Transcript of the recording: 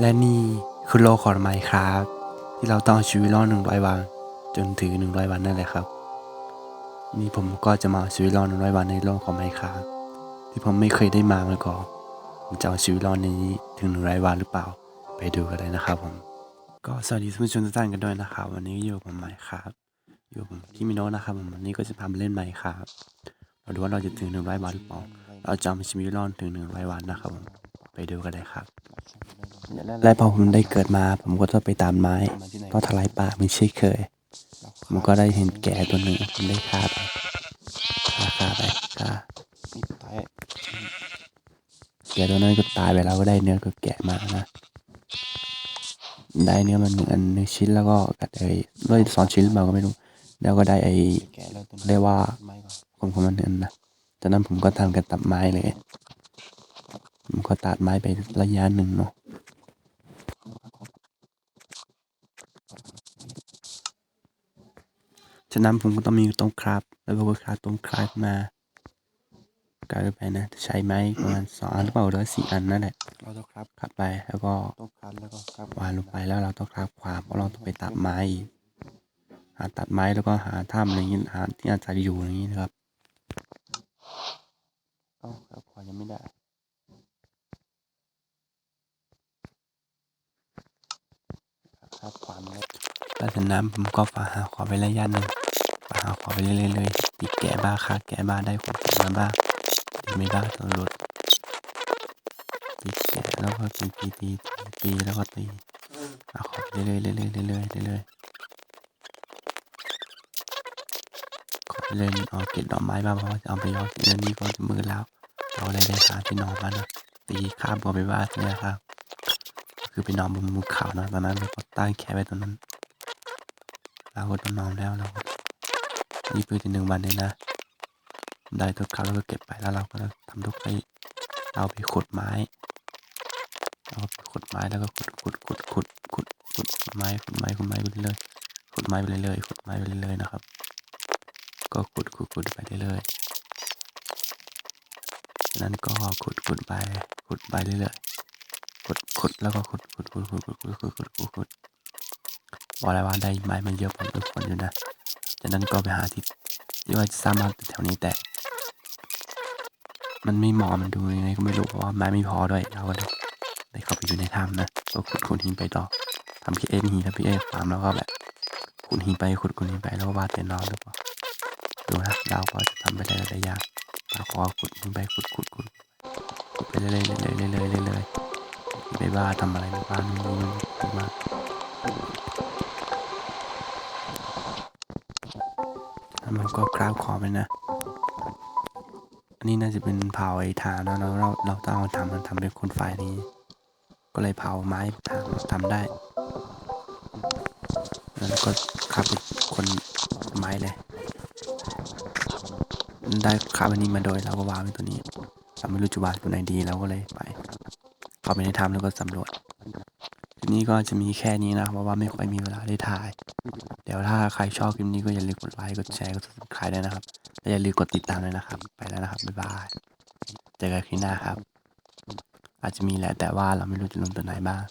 และนี่คือโลกของไมครับ ที่เราต้องชีวิตรอดหนึ่งร้อยวัน จนถึงหนึ่งร้อยวันนั่นแหละครับ นี่ผมก็จะมาชีวิตรอดหนึ่งร้อยวันในโลกของไมครับที่ผมไม่เคยได้มามาก่อนผมจะเอาชีวิตรอดในนี้ถึงหนึ่งร้อยวันหรือเปล่า ไปดูกันเลยนะครับผมก็สวัสดีท่านผู้ชมทุกท่านกันด้วยนะครับวันนี้อยู่กับผมไมครับอยู่ผมพี่มิโนะนะครับผมวันนี้ก็จะพามาเล่นไมครับเราดูว่าเราจะถึงหนึ่งร้อยวันหรือเปล่าเราจะเอาชีวิตรอดถึงหนึ่งร้อยวันนะครับผมไปดูกันเลยครับ และพอผมได้เกิดมา ผมก็ต้องไปตามไม้ ก็ทลายป่าไม่ใช่เคย ผมก็ได้เห็นแก่ตัวหนึ่งผมได้ฆ่าไปฆ่าฆ่าไปฆ่าแก่ตัวนั้นก็ตายไปแล้วก็ได้เนื้อก็แกะมานะ ได้เนื้อมันหนึ่งอันหนึ่งชิ้นแล้วก็กัดไอ้ด้วยสองชิ้นหรือเปล่าก็ไม่รู้ แล้วก็ได้ไอ้เรียกว่าผมของมันหนึ่งอันนะจากนั้นผมก็ทำการตัดไม้เลย ผมก็ตัดไม้ไประยะหนึ่งเนาะ ฉะนั้นผมก็ต้องมีต้มครับ แล้วก็คราบต้มครับมากลายไปนะจะใช้ไม้ประมาณสองอันหรือเปล่าหรือว่าสี่อันนั่นแหละเราต้องครับขับไปแล้วก็ต้องคันแล้วก็ครับวางลงไปแล้วเราต้องครับความเพราะเราต้องไปตัดไม้อีกหาตัดไม้แล้วก็หาถ้ำอะไรอย่างงี้หาที่อาศัยอยู่อย่างงี้นะครับเอ้าครับขอยังไม่ได้ครับความแล้ว หลังจากนั้นผมก็ฝาหาขอไประยะหนึ่งฝาหาขอไปเรื่อยๆเลยตีแกะบ้าค่ะแกะบ้าได้ผลมาบ้าตีไม่ได้ตัวหลุดตีแกะแล้วก็ตีตีตีตีแล้วก็ตีเอาขอไปเรื่อยๆเรื่อยๆเรื่อยๆเรื่อยๆขอไปเล่นเอาเก็บดอกไม้มาเพราะว่าจะเอาไปยอดเรื่องนี้ก็จะมือแล้วเราเลยได้หาที่นอนมานะตีข้ามบัวไปบ้านเนี่ยครับคือไปนอนบนมุมเขานะตอนนั้นเราก็ตั้งแคไว้ตรงนั้น เราก็ต้องนอนแล้วเราก็นี่เพื่อจะหนึ่งวันเลยนะได้ทุกครั้งเราก็เก็บไปแล้วเราก็ทำทุกไปเอาไปขุดไม้เอาไปขุดไม้แล้วก็ขุดขุดขุดขุดขุดขุดขุดไม้ขุดไม้ขุดไม้ไปเรื่อยขุดไม้ไปเรื่อยขุดไม้ไปเรื่อยนะครับ ก็ขุดขุดขุดไปเรื่อยนั้นก็ขุดขุดไปขุดไปเรื่อยๆขุดขุดแล้วก็ขุดขุดขุดขุดขุดขุดขุดขุดขุด บอกเลยว่าได้ไม้มันเยอะพอสมควรอยู่นะจากนั้นก็ไปหาที่ที่ว่าจะสร้างบ้านแถวนี้แต่ มันไม่เหมาะมันดูยังไงก็ไม่รู้เพราะว่าไม้ไม่พอด้วยเราก็เลยได้เข้าไปอยู่ในถ้ำนะก็ขุดขุดหินไปต่อทำพี่เอ็นหินแล้วพี่เอ็นฟาร์มแล้วก็แบบขุดหินไปขุดขุดหินไปแล้วก็วาดเป็นนอนหรือเปล่าดูนะเราก็จะทำไปได้หลายๆอย่างเราก็ขุดหินไปขุดขุดขุดขุดไปเรื่อยๆเรื่อยๆเรื่อยๆเรื่อยๆไปบ้าทำอะไรในบ้านนู่นนี่นั่นมา แล้วมันก็กล้าวคอไปนะ อันนี้น่าจะเป็นเผาไอ้ถานนะแล้วเราเราต้องเอาทำมันทำเป็นคนไฟนี้ ก็เลยเผาไม้ถานทำได้ แล้วก็ขับเป็นคนไม้เลย ได้ขับอันนี้มาโดยเราก็วางไว้ตัวนี้เราไม่รู้จะวางตัวไหนดีเราก็เลยไปเข้าไปในถ้ำแล้วก็สำรวจ ลิปนี้ก็จะมีแค่นี้นะเพราะว่าไม่ค่อยมีเวลาได้ถ่าย เดี๋ยวถ้าใครชอบคลิปนี้ก็อย่าลืมกดไลค์กดแชร์กด subscribe ด้วยนะครับและอย่าลืมกดติดตามด้วยนะครับ ไปแล้วนะครับบ๊ายบายเจอกันคลิปหน้าครับ อาจจะมีแหละแต่ว่าเราไม่รู้จะลงตัวไหนบ้าง